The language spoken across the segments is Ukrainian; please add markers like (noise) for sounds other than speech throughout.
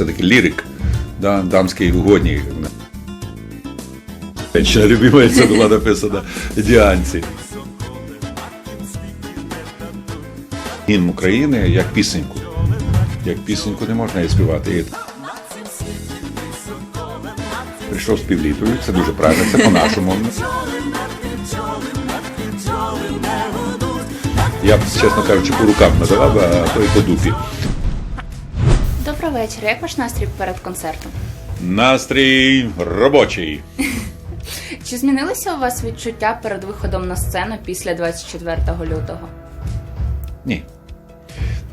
все-таки лірик, да, дамський угодник. Ще любимая це була написана Діанці. Гімн України як пісеньку. Як пісеньку не можна її співати. І Прийшов з півлітрою, це дуже правильно, це по-нашому. Я б, чесно кажучи, по рукам надавав, а то і по дупі. Добрий вечір. Як ваш настрій перед концертом? Настрій робочий. (laughs) Чи змінилися у вас відчуття перед виходом на сцену після 24 лютого? Ні.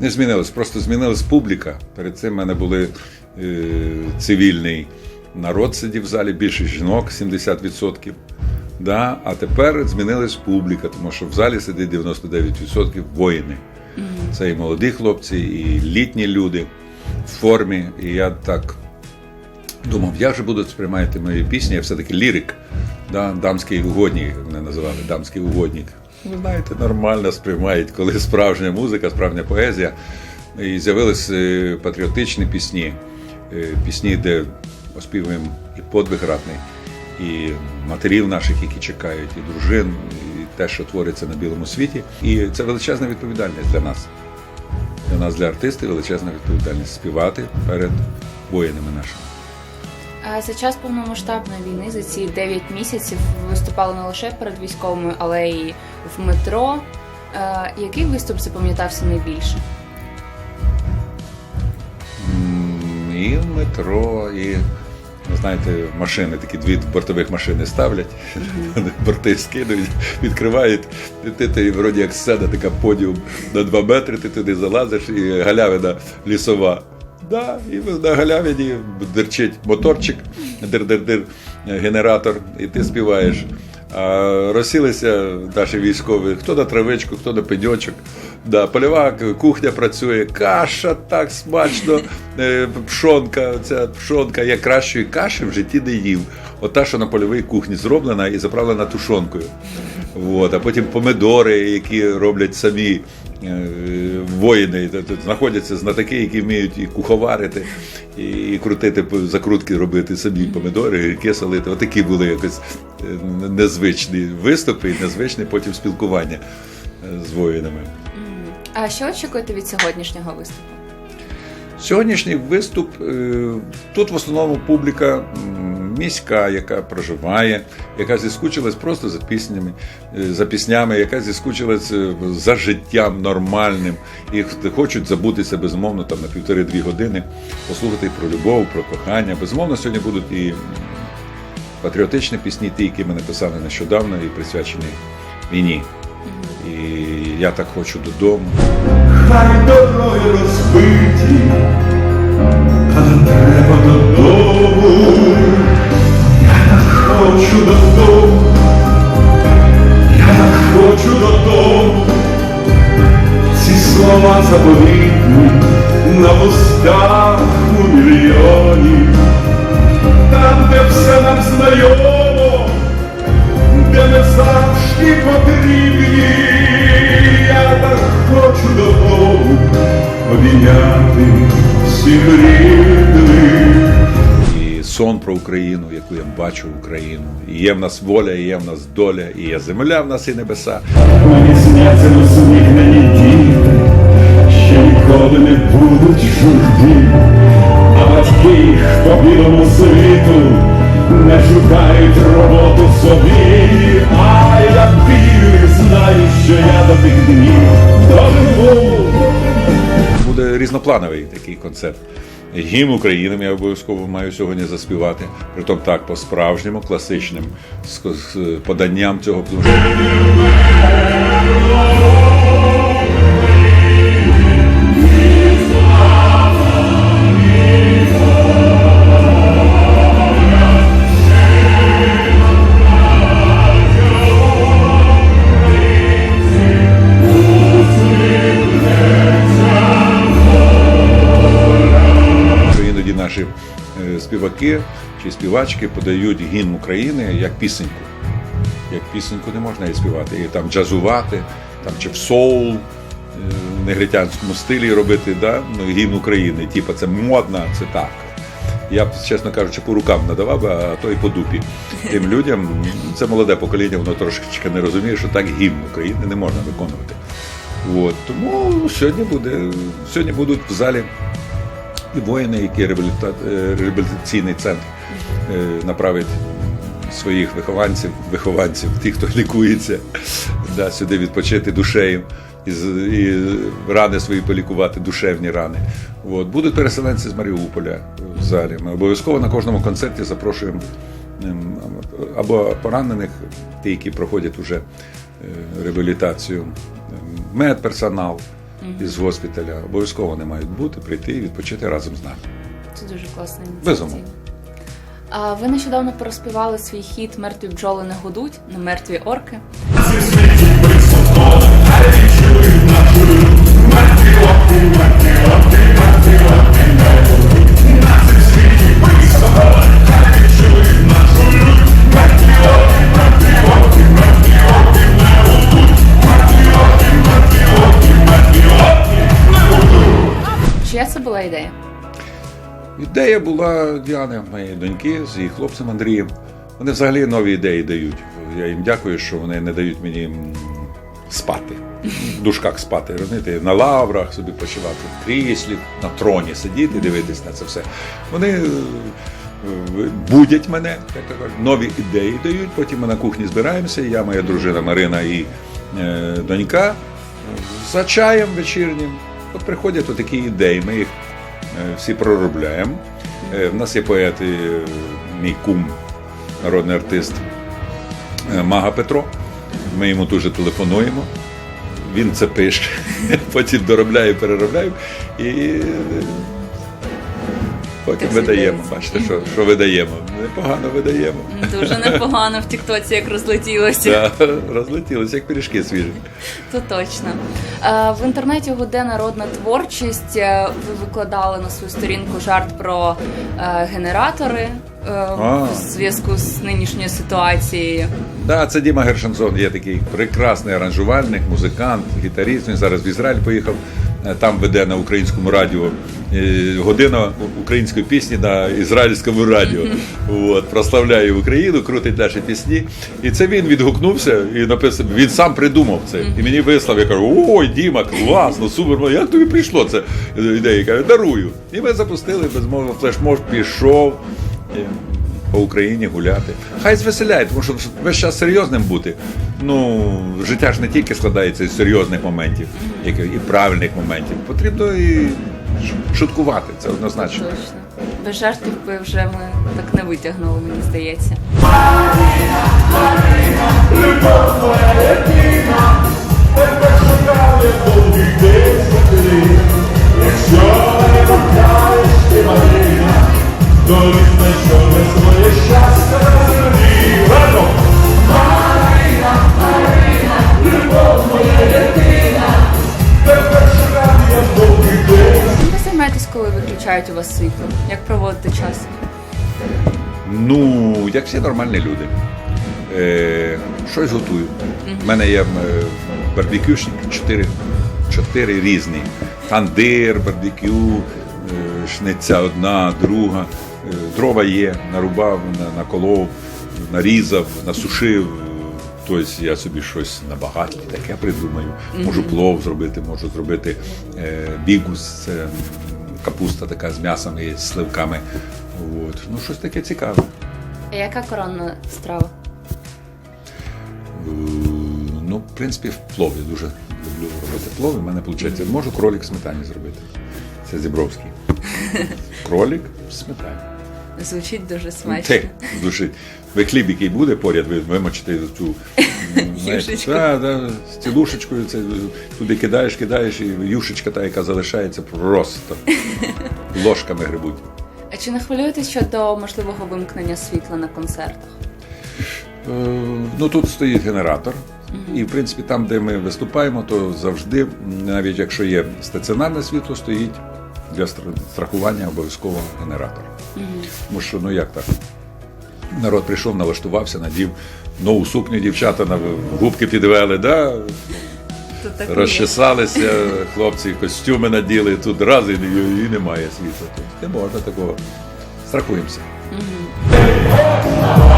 Не змінилось, просто змінилась публіка. Перед цим в мене були е, цивільний народ сидів в залі, більше жінок, 70%. Да? А тепер змінилась публіка, тому що в залі сидить 99% воїни. Це і молоді хлопці, і літні люди в формі. І я так думав, як же будуть сприймати мої пісні, я все-таки лірик, да? дамський угодник, мене називали, дамський угодник. Ви знаєте, нормально сприймають, коли справжня музика, справжня поезія. І з'явились е, патріотичні пісні, е, пісні, де оспівуємо і подвиг ратний, і матерів наших, які чекають, і дружин, і те, що твориться на білому світі. І це величезна відповідальність для нас. Для нас, для артистів, величезна відповідальність співати перед воїнами нашими. А За час повномасштабної війни за ці 9 місяців виступали не лише перед військовими, але й в метро. Е, Який виступ запам'ятався найбільше? І в метро, і ви знаєте, машини, такі дві бортових машини ставлять, борти скидують, відкривають, і ти, ти вроді як сцена, така подіум на два метри, ти туди залазиш, і галявина лісова. Да, і на галявині дерчить моторчик, дир-дир-дир, генератор, і ти співаєш. Розсілися наші військові, хто на травичку, хто на пеньочок. Да, польова кухня працює, каша так смачно, е, пшонка, ця пшонка. Я кращої каші в житті не їв. Ота, що на польовій кухні зроблена і заправлена тушонкою. От, а потім помидори, які роблять самі е, воїни. Тут- знаходяться знатоки, які вміють і куховарити, і, крутити закрутки робити самі помидори, гірки солити. Отакі були якось е, незвичні виступи і незвичне потім спілкування е, з воїнами. А що очікуєте від сьогоднішнього виступу? Сьогоднішній виступ тут в основному публіка міська, яка проживає, яка зіскучилась просто за піснями, е, за піснями, яка зіскучилась е, за життям нормальним і хочуть забутися безумовно там на півтори-дві години, послухати про любов, про кохання. Безумовно, сьогодні будуть і патріотичні пісні, ті, які ми написали нещодавно і присвячені війні. І я так хочу додому. Хай дороги розбиті, треба додому. Хочу додому, я хочу додому. Ці слова заповітні на вустах у мільйонів, там, де все нам знайомо, де ми завжди потрібні. Я так хочу додому обійняти всіх рідних. Сон про Україну, яку я бачу Україну. І є в нас воля, і є в нас доля, і є земля в нас і небеса. Мені сняться усміхнені діти, що ніколи не будуть чужді, а батьки їх по білому світу не шукають роботу собі, а я вірю, знаю, що я до тих днів доживу. Буде різноплановий такий концерт. Гімн України я обов'язково маю сьогодні заспівати. Притом так, по-справжньому, класичним, з, поданням цього. Співаки чи співачки подають гімн України як пісеньку. Як пісеньку не можна її співати. І там джазувати, там чи в соул, в негритянському стилі робити да, ну, гімн України. Типа це модно, це так. Я б, чесно кажучи, по рукам надавав, а то і по дупі. Тим людям це молоде покоління, воно трошечки не розуміє, що так гімн України не можна виконувати. От, тому сьогодні буде сьогодні будуть в залі і воїни, які реабіліта... е, реабілітаційний центр е, направить своїх вихованців, вихованців, тих, хто лікується, да, сюди відпочити душею і, і рани свої полікувати, душевні рани. От. Будуть переселенці з Маріуполя в залі. Ми обов'язково на кожному концерті запрошуємо ем, або поранених, ті, які проходять уже е, реабілітацію, ем, медперсонал із госпіталя. Обов'язково вони мають бути, прийти і відпочити разом з нами. Це дуже класна Безумовно. А ви нещодавно переспівали свій хіт Мертві бджоли не гудуть, не мертві орки. Чия це була ідея? Ідея була Діани, моєї доньки, з її хлопцем Андрієм. Вони взагалі нові ідеї дають. Я їм дякую, що вони не дають мені спати. В душках спати, розумієте, на лаврах собі почувати, в кріслі, на троні сидіти, дивитись на це все. Вони е, е, будять мене, як кажуть, нові ідеї дають. Потім ми на кухні збираємося. Я, моя дружина Марина і е, донька за чаєм вечірнім. От приходять отакі ідеї. Ми їх всі проробляємо. У В нас є поет, е, мій кум, народний артист е, Мага Петро. Ми йому дуже телефонуємо. Він це пише, (laughs) потім доробляє, переробляє і е, потім видаємо. Бачите, що, що видаємо. Непогано видаємо. Дуже непогано в Тіктоці, як розлетілося. Та, Розлетілися, як пиріжки свіжі. То точно. Е, В інтернеті гуде народна творчість. Е, Ви викладали на свою сторінку жарт про е, генератори в зв'язку з нинішньою ситуацією. Да, це Діма Гершанзон, є такий прекрасний аранжувальник, музикант, гітаріст. Він зараз в Ізраїль поїхав. Е, Там веде на українському радіо е, година української пісні на ізраїльському радіо. От, прославляє Україну, крутить наші пісні. І це він відгукнувся і написав. Він сам придумав це. І мені вислав. Я кажу: ой, Діма, класно, супер. Як тобі прийшло це ідея? Я кажу, дарую. І ми запустили безмовно флешмоб, пішов. По Україні гуляти. Хай звеселяє, тому що весь час серйозним бути. Ну, життя ж не тільки складається із серйозних моментів, як і правильних моментів. Потрібно і шуткувати, це однозначно. Точно. Без жартів би вже ми так не витягнули, мені здається. Чим ви займаєтесь, коли виключають у вас світло? Як проводите час? Ну, як всі нормальні люди. Е, щось готую. У мене є е, барбекюшник, чотири, чотири різні. Тандир, барбекю, е, шниця одна, друга. Е, дрова є, нарубав, наколов, нарізав, насушив. Тобто я собі щось на таке придумаю. Можу плов зробити, можу зробити е, бігус, це капуста така з м'ясом і з сливками. От. Ну, щось таке цікаве. А яка коронна страва? Е, Ну, в принципі, в плов я дуже люблю робити плов. У мене виходить, можу кролик в сметані зробити. Це Зібровський. Кролик в сметані. Звучить дуже смачно. Те, з душі. Ви хліб, який буде поряд, ви вимочите цю (laughs) Юшечку. та, да, з цілушечкою, це туди кидаєш, кидаєш, і юшечка та, яка залишається, просто (laughs) ложками грибуть. А чи не хвилюєтесь щодо можливого вимкнення світла на концертах? Е, Ну тут стоїть генератор, і в принципі там, де ми виступаємо, то завжди, навіть якщо є стаціонарне світло, стоїть для стра- страхування обов'язково генератор. Тому що ну як так? Народ прийшов, налаштувався, надів нову сукню, дівчата на губки підвели, да? І розчесалися, хлопці костюми наділи, тут раз і, і немає світла. Тут не можна такого. Страхуємося. Ми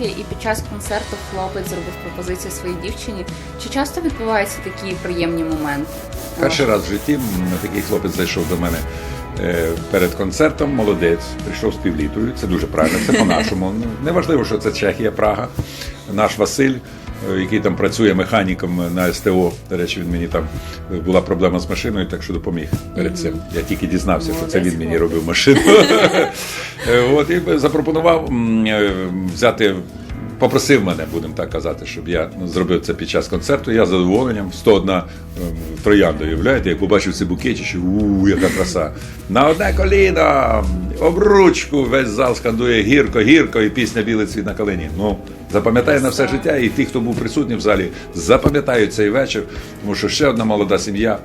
у і під час концерту хлопець зробив пропозицію своїй дівчині. Чи часто відбуваються такі приємні моменти? Перший раз в житті такий хлопець зайшов до мене е, перед концертом. Молодець, прийшов з півлітою. Це дуже правильно, це по-нашому. (laughs) Неважливо, що це Чехія, Прага. Наш Василь, який там працює механіком на СТО. До речі, він мені там е, була проблема з машиною, так що допоміг перед цим. Я тільки дізнався, що це він мені робив машину. (laughs) Е, От і запропонував е, взяти. Попросив мене, будемо так казати, щоб я ну, зробив це під час концерту. Я з задоволенням 101 ем, троянда, уявляєте, як побачив ці букетіші, у яка краса. На одне коліно, обручку, весь зал скандує гірко, гірко, і пісня Білий цвіт на калині. Ну, запам'ятає на все життя, і ті, хто був присутній в залі, запам'ятають цей вечір, тому що ще одна молода сім'я е,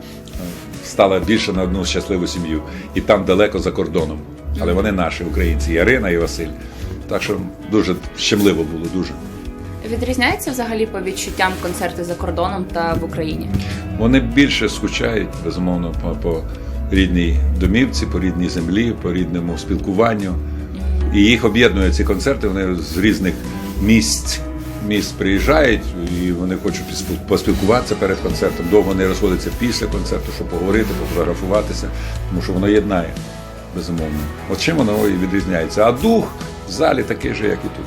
стала більше на одну щасливу сім'ю. І там далеко за кордоном. Але вони наші українці, Ярина і Василь. Так що дуже щемливо було, дуже. Відрізняється взагалі по відчуттям концерти за кордоном та в Україні? Вони більше скучають, безумовно, по, по рідній домівці, по рідній землі, по рідному спілкуванню. І їх об'єднує ці концерти. Вони з різних місць міст приїжджають і вони хочуть поспілкуватися перед концертом. Довго не розходяться після концерту, щоб поговорити, пофотографуватися, тому що воно єднає, безумовно. От чим воно і відрізняється. А дух в залі такий же, як і тут.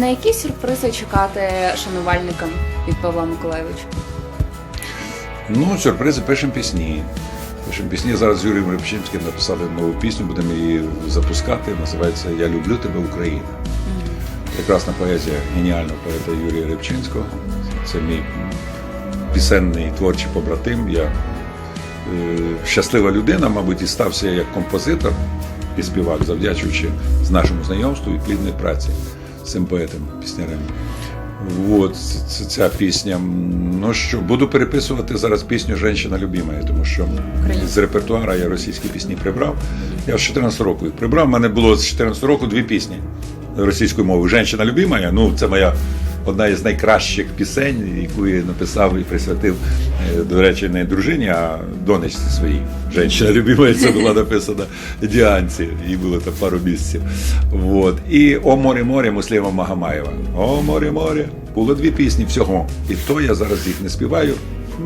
На які сюрпризи чекати шанувальникам від Павла Миколайовича? Ну, сюрпризи, пишемо пісні. Пишемо пісні. Зараз з Юрієм Рибчинським написали нову пісню, будемо її запускати. Називається Я люблю тебе, Україна. Прекрасна поезія геніального поета Юрія Рибчинського. Це мій пісенний творчий побратим. Я е, щаслива людина, мабуть, і стався як композитор і співак, завдячуючи з нашому знайомству і плідної праці з цим поетом, піснярем. От ця пісня. Ну що, буду переписувати зараз пісню Женщина любимая, тому що з репертуара я російські пісні прибрав. Я з 14 року їх прибрав. У мене було з 14 року дві пісні російською мовою. Женщина любимая, ну це моя одна із найкращих пісень, яку я написав і присвятив, е, до речі, не дружині, а донечці своїй. Женщина любимая, це була написана Діанці, їй було там пару місяців. Вот. І О море море Мусліма Магомаєва. О море море. Було дві пісні всього. І то я зараз їх не співаю,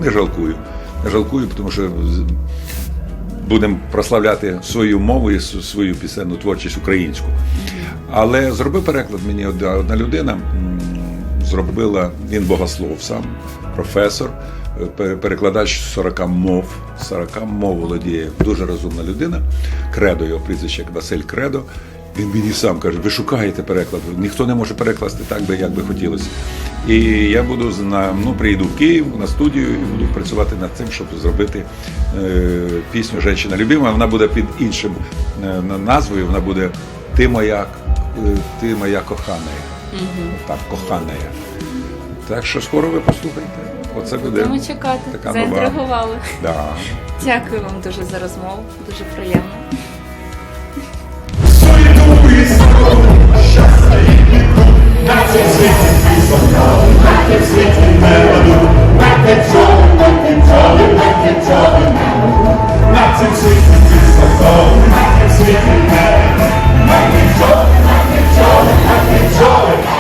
не жалкую. Не жалкую, тому що будемо прославляти свою мову і свою пісенну творчість українську. Але зробив переклад мені одна, людина, зробила він богослов сам, професор, е, пе- перекладач 40 мов. 40 мов володіє дуже розумна людина. Кредо його прізвище Василь Кредо. Він мені сам каже: ви шукаєте переклад. Ніхто не може перекласти так, би, як би хотілося. І я буду на, ну, приїду в Київ на студію і буду працювати над цим, щоб зробити е, пісню Женщина любима. Вона буде під іншим е, назвою. Вона буде Ти моя, е, ти моя кохана. Угу. Так, кохана я. Так що скоро ви послухайте. Оце буде Будемо чекати. така нова. Да. Дякую вам дуже за розмову. Дуже приємно. Nothing sweet, it's so cold. Nothing sweet, it's so cold. світі, sweet, It's joy.